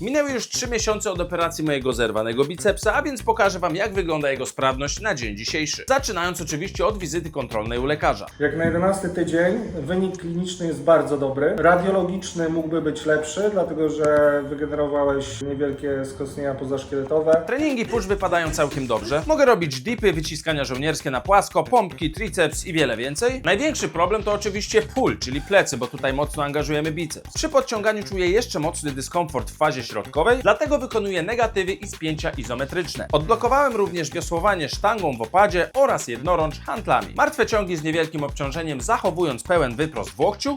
Minęły już 3 miesiące od operacji mojego zerwanego bicepsa, a więc pokażę Wam jak wygląda jego sprawność na dzień dzisiejszy. Zaczynając oczywiście od wizyty kontrolnej u lekarza. Jak na 11 tydzień wynik kliniczny jest bardzo dobry. Radiologiczny mógłby być lepszy, dlatego że wygenerowałeś niewielkie skostnienia pozaszkieletowe. Treningi push wypadają całkiem dobrze. Mogę robić dipy, wyciskania żołnierskie na płasko, pompki, triceps i wiele więcej. Największy problem to oczywiście pull, czyli plecy, bo tutaj mocno angażujemy biceps. Przy podciąganiu czuję jeszcze mocny dyskomfort w fazie środkowej, dlatego wykonuję negatywy i spięcia izometryczne. Odblokowałem również wiosłowanie sztangą w opadzie oraz jednorącz handlami. Martwe ciągi z niewielkim obciążeniem, zachowując pełen wyprost w łokciu,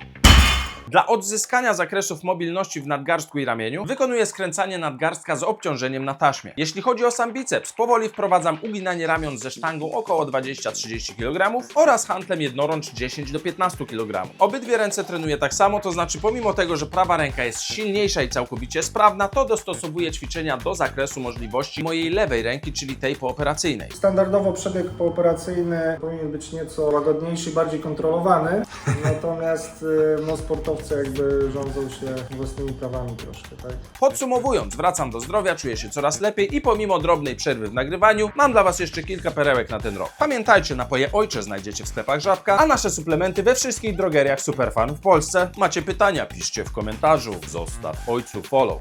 dla odzyskania zakresów mobilności w nadgarstku i ramieniu wykonuję skręcanie nadgarstka z obciążeniem na taśmie. Jeśli chodzi o sam biceps, powoli wprowadzam uginanie ramion ze sztangą około 20-30 kg oraz handlem jednorącz 10 do 15 kg. Obydwie ręce trenuję tak samo, to znaczy pomimo tego, że prawa ręka jest silniejsza i całkowicie sprawna, to dostosowuję ćwiczenia do zakresu możliwości mojej lewej ręki, czyli tej pooperacyjnej. Standardowo przebieg pooperacyjny powinien być nieco łagodniejszy bardziej kontrolowany, natomiast y, no, sportowcy jakby rządzą się własnymi prawami troszkę, tak? Podsumowując, wracam do zdrowia, czuję się coraz lepiej i pomimo drobnej przerwy w nagrywaniu, mam dla Was jeszcze kilka perełek na ten rok. Pamiętajcie, napoje Ojcze znajdziecie w sklepach Żabka, a nasze suplementy we wszystkich drogeriach Superfan w Polsce. Macie pytania? Piszcie w komentarzu. Zostaw Ojcu follow.